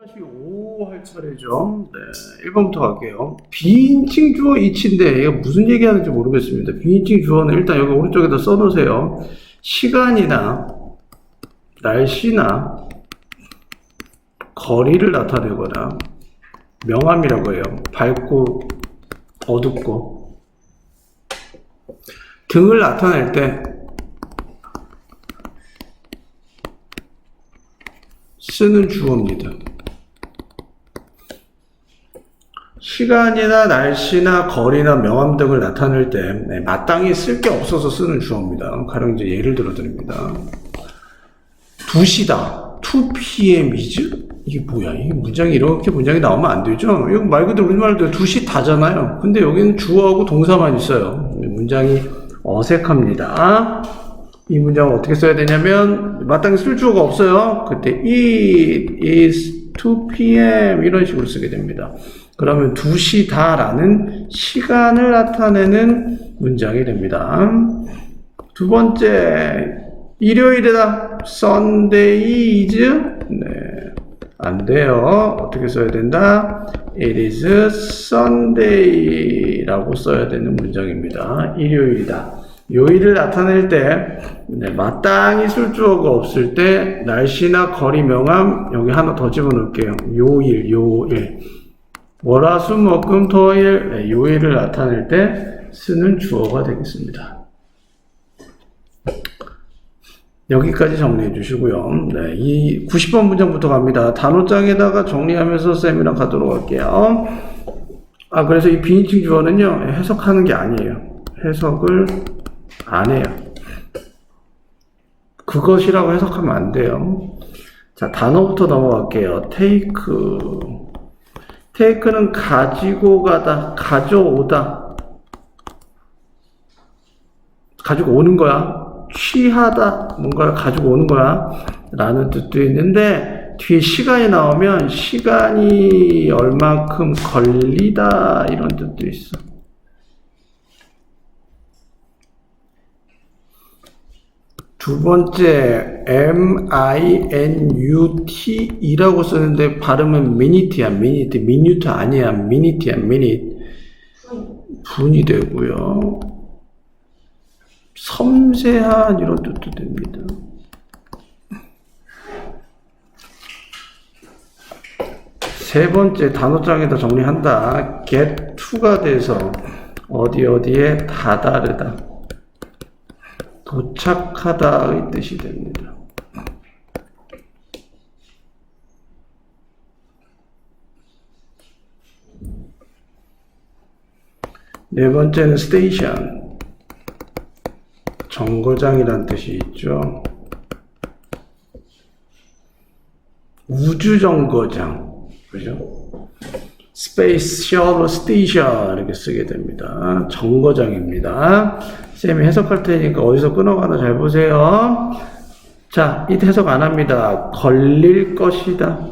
5할 차례죠. 네, 1번부터 갈게요. 비인칭 주어 이치인데 이거 무슨 얘기하는지 모르겠습니다. 비인칭 주어는 일단 여기 오른쪽에다 써놓으세요. 시간이나 날씨나 거리를 나타내거나 명암이라고 해요. 밝고 어둡고 등을 나타낼 때 쓰는 주어입니다. 시간이나 날씨나 거리나 명암 등을 나타낼 때 네, 마땅히 쓸 게 없어서 쓰는 주어입니다. 가령 이제 예를 들어 드립니다. 2시다. 2pm is? 이게 뭐야? 이게 문장이 이렇게 문장이 나오면 안 되죠? 이거 말 그대로 우리말로 2시 다잖아요. 근데 여기는 주어하고 동사만 있어요. 문장이 어색합니다. 이 문장을 어떻게 써야 되냐면 마땅히 쓸 주어가 없어요. 그때 it is 2pm 이런 식으로 쓰게 됩니다. 그러면 2시 다라는 시간을 나타내는 문장이 됩니다. 두 번째 일요일이다. Sunday is 네. 안 돼요. 어떻게 써야 된다? It is Sunday라고 써야 되는 문장입니다. 일요일이다. 요일을 나타낼 때 네, 마땅히 쓸 주어가 없을 때 날씨나 거리 명암 여기 하나 더 집어넣을게요. 요일, 요일. 월화수목금토일 네, 요일을 나타낼 때 쓰는 주어가 되겠습니다. 여기까지 정리해 주시고요. 네, 이 90번 문장부터 갑니다. 단어장에다가 정리하면서 쌤이랑 가도록 할게요. 아, 그래서 이 비인칭 주어는요, 해석하는 게 아니에요. 해석을 안 해요. 그것이라고 해석하면 안 돼요. 자, 단어부터 넘어갈게요. take. Take는 가지고 가다, 가져오다. 가지고 오는 거야. 취하다. 뭔가를 가지고 오는 거야. 라는 뜻도 있는데, 뒤에 시간이 나오면 시간이 얼마큼 걸리다. 이런 뜻도 있어. 두 번째 M-I-N-U-T이라고 쓰는데 발음은 미니트야, 미니트, 미뉴트 아니야, 미니트야, 미니트. 분이 되고요. 섬세한 이런 뜻도 됩니다. 세 번째 단어장에다 정리한다. get to가 돼서 어디 어디에 다다르다. 도착하다의 뜻이 됩니다. 네 번째는 스테이션. 정거장이란 뜻이 있죠. 우주 정거장. 그죠? 스페이스 셔틀 스테이션 이렇게 쓰게 됩니다. 정거장입니다. 쌤이 해석할 테니까 어디서 끊어가나 잘 보세요. 자, 이 해석 안 합니다. 걸릴 것이다.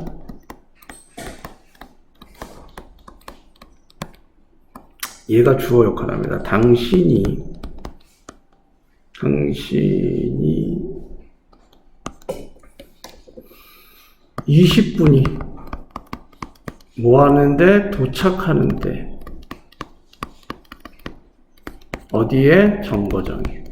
얘가 주어 역할 합니다. 당신이, 당신이 20분이 뭐 하는데? 도착하는데. 어디에? 정거장에.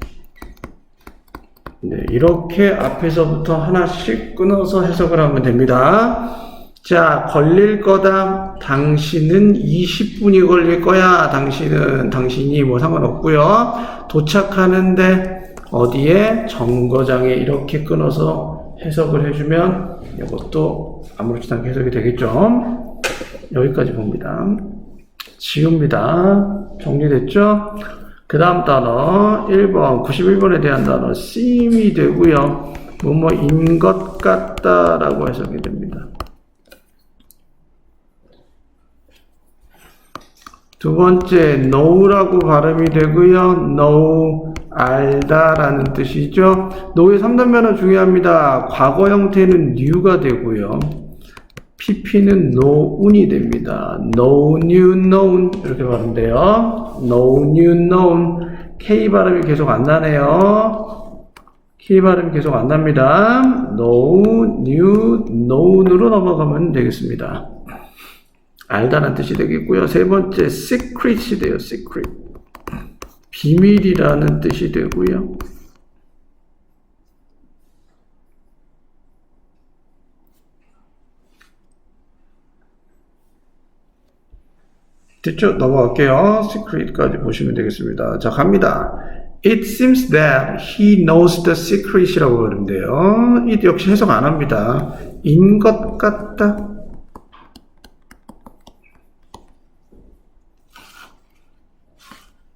네, 이렇게 앞에서부터 하나씩 끊어서 해석을 하면 됩니다. 자, 걸릴 거다. 당신은 20분이 걸릴 거야. 당신은, 당신이 뭐 상관없고요. 도착하는데 어디에? 정거장에 이렇게 끊어서 해석을 해주면 이것도 아무렇지도 않게 해석이 되겠죠. 여기까지 봅니다. 지웁니다. 정리됐죠? 그 다음 단어 1번 91번에 대한 단어 seem이 되고요. 뭐뭐인 것 같다라고 해석이 됩니다. 두 번째 know라고 발음이 되고요. know 알다라는 뜻이죠. know의 3단 변화 중요합니다. 과거 형태는 new가 되고요. Pp는 known이 됩니다. know, new, known 이렇게 발음 돼요. know, new, known K 발음이 계속 안 나네요. he 발음 계속 안 납니다. know, knew, known으로 넘어가면 되겠습니다. 알다는 뜻이 되겠고요. 세 번째 secret이 돼요. secret. 비밀이라는 뜻이 되고요. 됐죠? 넘어갈게요. secret까지 보시면 되겠습니다. 자, 갑니다. It seems that he knows the secret이라고 그러는데요. it 역시 해석 안 합니다. 인 것 같다.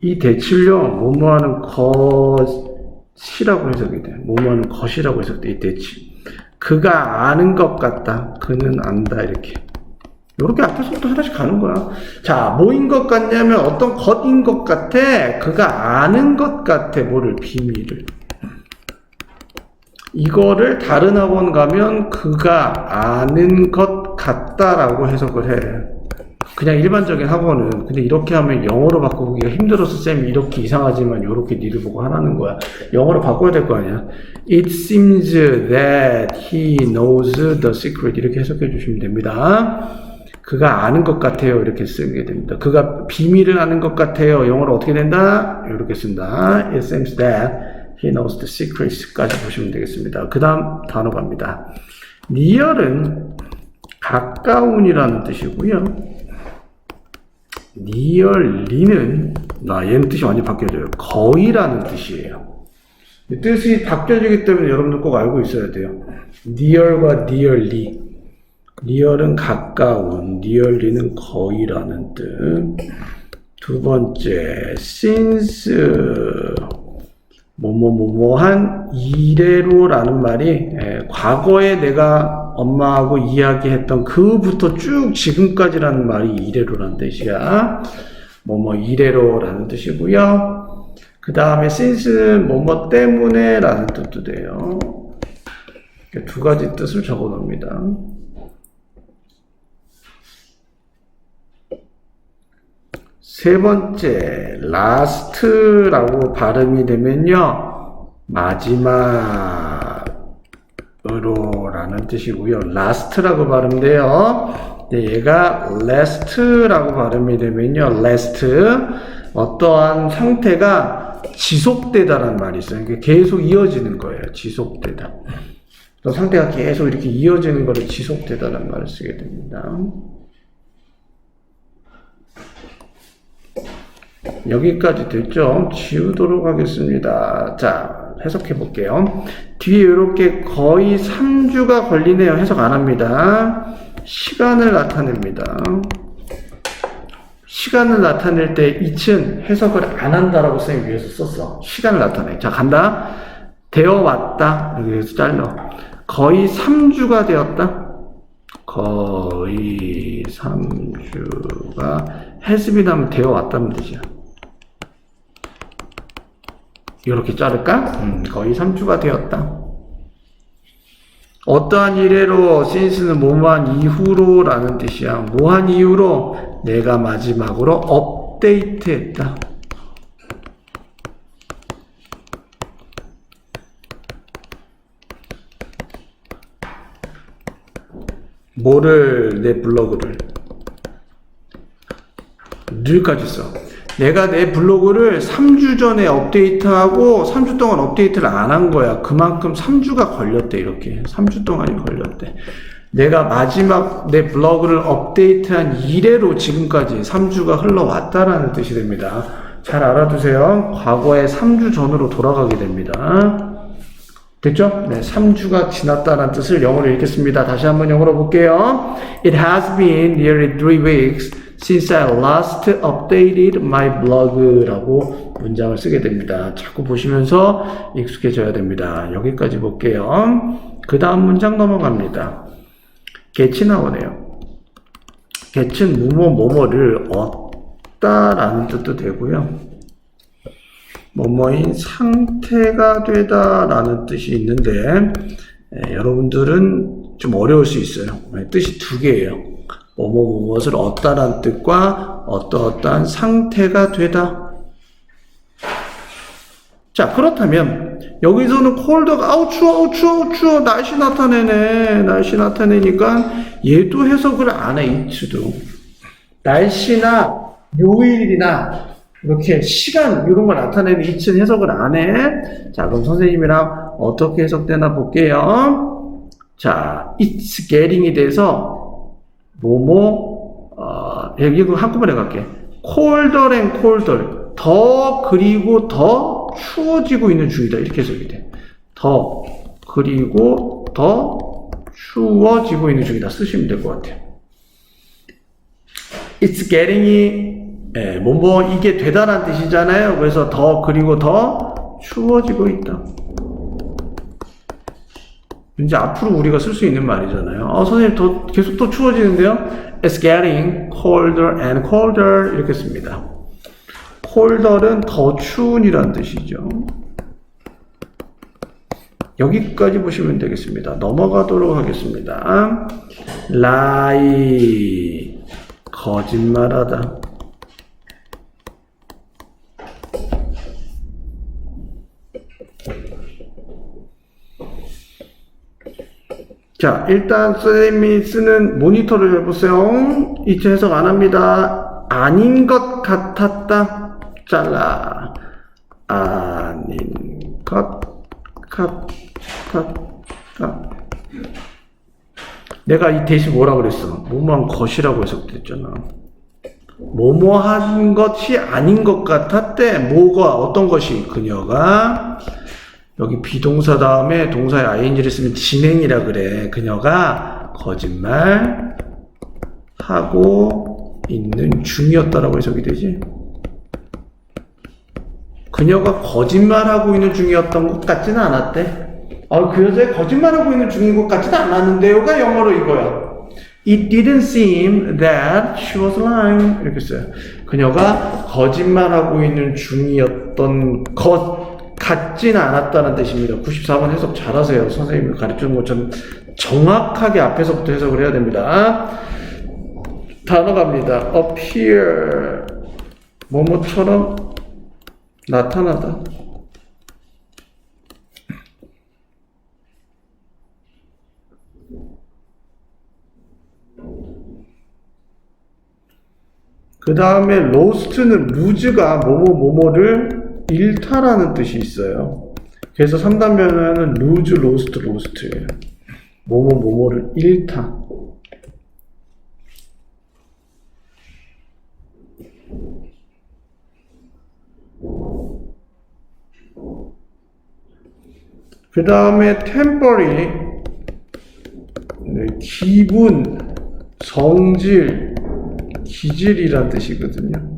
이 대출요, 뭐뭐하는 것이라고 해석이 돼. 뭐뭐하는 것이라고 해석돼, 이 대출. 그가 아는 것 같다. 그는 안다, 이렇게. 이렇게 앞에서부터 하나씩 가는 거야. 자, 뭐인 것 같냐면 어떤 것인 것 같아. 그가 아는 것 같아. 뭐를, 비밀을. 이거를 다른 학원 가면 그가 아는 것 같다라고 해석을 해. 그냥 일반적인 학원은 근데 이렇게 하면 영어로 바꾸기가 힘들어서 쌤 이렇게 이상하지만 이렇게 니를 보고 하라는 거야. 영어로 바꿔야 될 거 아니야. It seems that he knows the secret 이렇게 해석해 주시면 됩니다. 그가 아는 것 같아요. 이렇게 쓰게 됩니다. 그가 비밀을 아는 것 같아요. 영어로 어떻게 된다? 이렇게 쓴다. It seems that he knows the secrets까지 보시면 되겠습니다. 그 다음 단어 갑니다. near은 가까운이라는 뜻이고요. nearly는 나 얘는 뜻이 완전히 바뀌어져요. 거의라는 뜻이에요. 이 뜻이 바뀌어지기 때문에 여러분들 꼭 알고 있어야 돼요. near과 nearly. Near은 가까운, nearly는 거의라는 뜻. 두 번째, since 뭐뭐뭐뭐한 이래로라는 말이 예, 과거에 내가 엄마하고 이야기했던 그부터 쭉 지금까지라는 말이 이래로라는 뜻이야. 뭐뭐 이래로라는 뜻이고요. 그 다음에 since 뭐뭐 때문에라는 뜻도 돼요. 두 가지 뜻을 적어 놓습니다. 세 번째, last라고 발음이 되면요, 마지막으로라는 뜻이고요. last라고 발음돼요. 네, 얘가 last라고 발음이 되면요, last 어떠한 상태가 지속되다라는 말이 있어요. 이게 계속 이어지는 거예요. 지속되다. 또 상태가 계속 이렇게 이어지는 거를 지속되다라는 말을 쓰게 됩니다. 여기까지 됐죠? 지우도록 하겠습니다. 자, 해석해 볼게요. 뒤에 이렇게 거의 3주가 걸리네요. 해석 안 합니다. 시간을 나타냅니다. 시간을 나타낼 때 이층 해석을 안 한다라고 쌤이 위에서 썼어. 시간을 나타내. 자, 간다. 되어 왔다. 여기에서 잘라. 거의 3주가 되었다. 거의 3주가 해습이 나면 되어 왔다는 뜻이야. 이렇게 자를까? 음, 거의 3주가 되었다. 어떠한 이래로 since는 뭐뭐한 이후로 라는 뜻이야. 뭐한 이후로 내가 마지막으로 업데이트했다. 뭐를 내 블로그를 늘까지 써. 내가 내 블로그를 3주 전에 업데이트하고 3주 동안 업데이트를 안 한 거야. 그만큼 3주가 걸렸대, 이렇게. 3주 동안이 걸렸대. 내가 마지막 내 블로그를 업데이트한 이래로 지금까지 3주가 흘러왔다라는 뜻이 됩니다. 잘 알아두세요. 과거에 3주 전으로 돌아가게 됩니다. 됐죠? 네, 3주가 지났다는 뜻을 영어로 읽겠습니다. 다시 한번 영어로 볼게요. It has been nearly three weeks since I last updated my blog라고 문장을 쓰게 됩니다. 자꾸 보시면서 익숙해져야 됩니다. 여기까지 볼게요. 그 다음 문장 넘어갑니다. 개치 나오네요. 개치는 뭐뭐 뭐뭐를 얻다라는 뜻도 되고요. 뭐뭐인 상태가 되다라는 뜻이 있는데 에, 여러분들은 좀 어려울 수 있어요. 네, 뜻이 두 개예요. 뭐뭐 무엇을 얻다라는 뜻과 어떠어떠한 상태가 되다. 자 그렇다면 여기서는 콜드가 아우 추워 아우 추워 추워 날씨 나타내네. 날씨 나타내니까 얘도 해석을 안 해 이츠도. 날씨나 요일이나 이렇게 시간 이런 걸 나타내는 이츠는 해석을 안 해. 자 그럼 선생님이랑 어떻게 해석되나 볼게요. 자 it's getting에 대해서 뭐뭐 어, 이거 한꺼번에 갈게. colder and colder 더 그리고 더 추워지고 있는 중이다. 이렇게 해석이 돼 더 그리고 더 추워지고 있는 중이다. 쓰시면 될 것 같아요. It's getting이 예, 뭐뭐 이게 되다란 뜻이잖아요. 그래서 더 그리고 더 추워지고 있다 이제 앞으로 우리가 쓸 수 있는 말이잖아요. 어, 선생님 더 계속 또 추워지는데요. It's getting colder and colder 이렇게 씁니다. colder는 더 추운이란 뜻이죠. 여기까지 보시면 되겠습니다. 넘어가도록 하겠습니다. lie 거짓말하다. 자, 일단 선생님이 쓰는 모니터를 해보세요. 이체 해석 안 합니다. 아닌 것 같았다. 잘라. 아닌 것 같았다. 내가 이 대신 뭐라 그랬어? 뭐뭐한 것이라고 해석됐잖아. 뭐뭐한 것이 아닌 것 같았대. 뭐가 어떤 것이 그녀가 여기 비동사 다음에 동사의 ing를 쓰면 진행이라 그래. 그녀가 거짓말 하고 있는 중이었다라고 해석이 되지. 그녀가 거짓말하고 있는 중이었던 것 같지는 않았대. 아, 그 여자애 거짓말하고 있는 중인 것 같지는 않았는데요가 영어로 이거야. It didn't seem that she was lying. 이렇게 써요. 그녀가 거짓말하고 있는 중이었던 것 같진 않았다는 뜻입니다. 94번 해석 잘하세요. 선생님이 가르치는 것처럼 정확하게 앞에서부터 해석을 해야 됩니다. 단어 갑니다. appear. 뭐뭐처럼 나타나다. 그 다음에 로스트는 루즈가 뭐뭐 뭐뭐를 잃다라는 뜻이 있어요. 그래서 3단면에는 루즈 로스트 로스트예요. 뭐뭐 뭐뭐를 잃다. 그 다음에 템퍼리 네, 기분, 성질, 기질이란 뜻이거든요.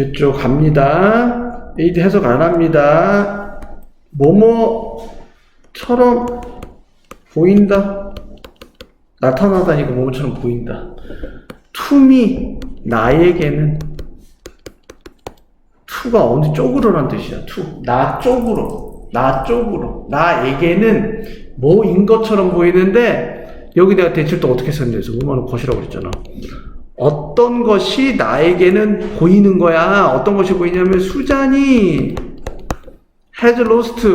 됐죠? 갑니다. 에이드 해석 안 합니다. 뭐뭐처럼 보인다. 나타나다니까 뭐뭐처럼 보인다. 투미 나에게는 투가 어느 쪽으로란 뜻이야. 투. 나 쪽으로. 나 쪽으로. 나에게는 뭐인 것처럼 보이는데 여기 내가 대출 또 어떻게 썼는데 뭐만 것이라고 그랬잖아. 어떤 것이 나에게는 보이는 거야. 어떤 것이 보이냐면 수잔이 has lost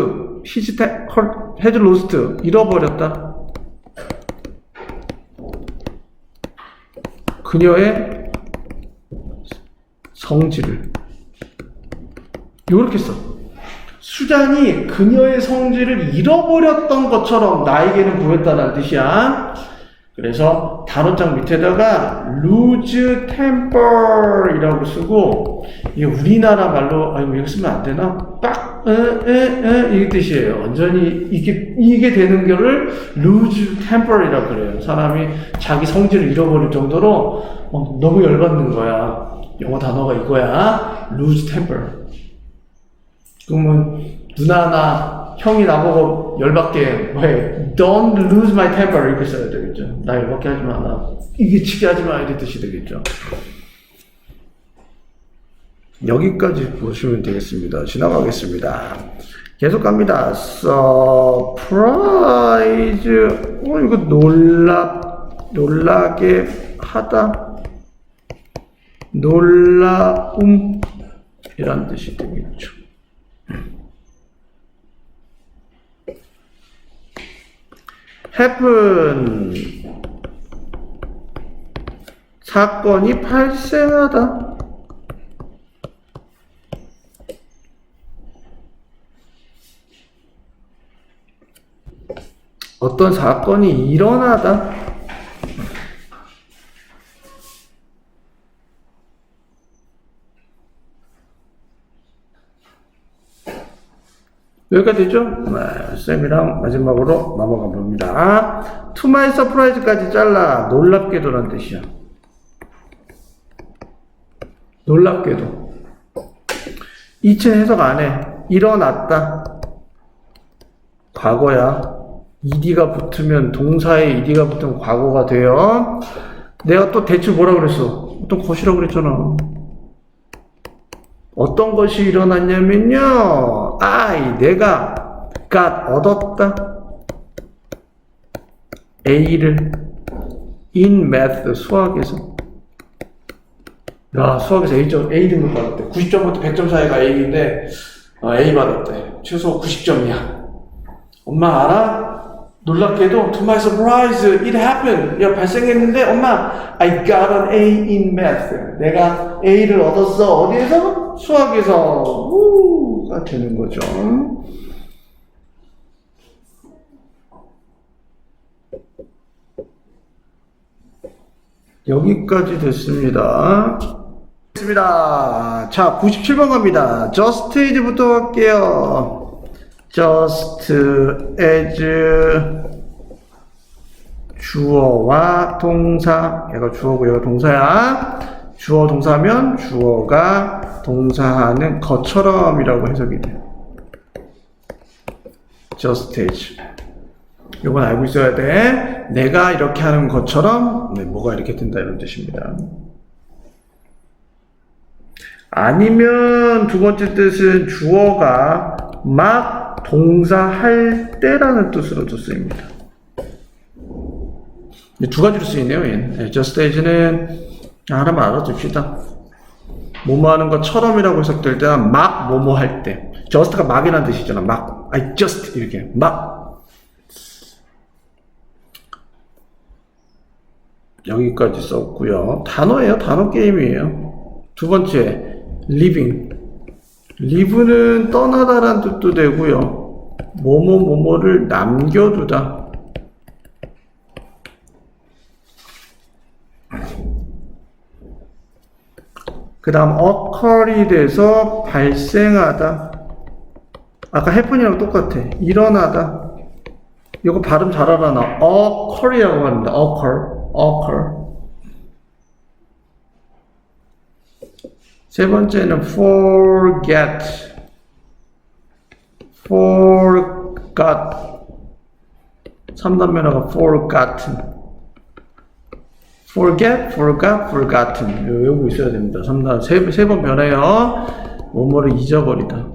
his has lost 잃어버렸다. 그녀의 성질을 이렇게 써. 수잔이 그녀의 성질을 잃어버렸던 것처럼 나에게는 보였다는 뜻이야. 그래서 단어장 밑에다가 lose temper이라고 쓰고 이게 우리나라 말로 아이고 이거 쓰면 안 되나? 빡, 에, 에, 에, 이 뜻이에요. 완전히 이게 이게 되는 거를 lose temper이라고 그래요. 사람이 자기 성질을 잃어버릴 정도로 어, 너무 열받는 거야. 영어 단어가 이거야. lose temper. 그러면 누나 나 형이 나보고 열받게 왜 don't lose my temper 이렇게 써야 되겠죠. 나 열받게 하지 마. 나 이게 치게 하지 마 이런 뜻이 되겠죠. 여기까지 보시면 되겠습니다. 지나가겠습니다. 계속 갑니다. surprise 어, 이거 놀라, 놀라게 하다. 놀라움. 이란 뜻이 되겠죠. Happen. 사건이 발생하다. 어떤 사건이 일어나다. 여기까지 됐죠? 네, 쌤이랑 마지막으로 넘어가 봅니다. My surprise까지 잘라. 놀랍게도란 뜻이야. 놀랍게도. 이체 해석 안 해. 일어났다. 과거야. ed가 붙으면 동사에 ed가 붙으면 과거가 돼요. 내가 또 대체 뭐라 그랬어? 어떤 것이라고 그랬잖아. 어떤 것이 일어났냐면요. I 내가 got 얻었다. A를 in math 수학에서 야 수학에서 A, 점, A 등급 받았대. 90점부터 100점 사이가 A인데 어, A 받았대. 최소 90점이야. 엄마 알아? 놀랍게도 to my surprise it happened. 야 발생했는데 엄마 I got an A in math. 내가 A를 얻었어. 어디에서? 수학에서 우 가 되는 거죠. 여기까지 됐습니다. 됐습니다. 자, 97번 갑니다. just as부터 할게요. just as 주어와 동사 얘가 주어고 얘가 동사야 주어 동사면 주어가 동사하는 것처럼이라고 해석이 돼 just as 이건 알고 있어야 돼 내가 이렇게 하는 것처럼 네, 뭐가 이렇게 된다 이런 뜻입니다 아니면 두 번째 뜻은 주어가 막 동사할 때라는 뜻으로도 쓰입니다. 두 가지로 쓰이네요, 얘는. 네, just as는 하나만 알아둡시다. 뭐뭐 하는 것처럼이라고 해석될 때는 막 뭐뭐 할 때. just가 막이라는 뜻이잖아. 막. I just 이렇게. 막. 여기까지 썼고요. 단어예요. 단어 게임이에요. 두 번째, living. live는 떠나다란 뜻도 되고요. 뭐뭐 뭐뭐를 남겨두다. 그 다음 occur이 돼서 발생하다. 아까 happen이랑 똑같아. 일어나다. 이거 발음 잘 알아나. occur이라고 합니다. occur, occur. 세 번째는 forget, forgot. 3단 면허가 forgotten. Forget, forgot, forgotten. 요- 요거 있어야 됩니다. 3단 세, 세 번 변해요. 뭐뭐를 잊어버리다.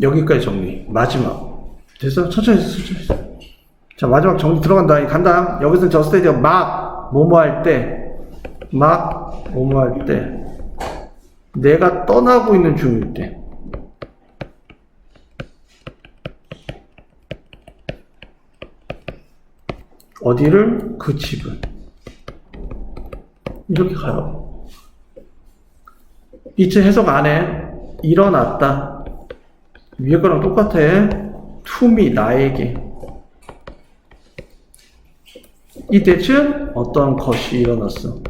여기까지 정리. 마지막. 됐어? 천천히 했어, 천천히 했어. 자, 마지막 정리 들어간다. 간다. 여기서 저 스테이지가 막, 뭐뭐 할 때, 막, 뭐뭐 할 때, 내가 떠나고 있는 중일 때. 어디를? 그 집을. 이렇게 가요. 이체 해석 안 해. 일어났다. 위에 거랑 똑같아. 투미, 나에게. 이 대체 어떤 것이 일어났어.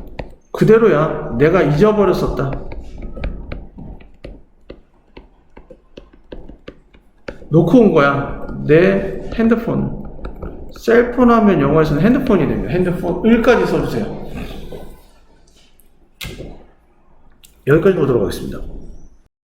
그대로야. 내가 잊어버렸었다. 놓고 온 거야. 내 핸드폰. 셀폰 하면 영어에서는 핸드폰이 됩니다. 핸드폰을까지 써주세요. 여기까지 보도록 하겠습니다.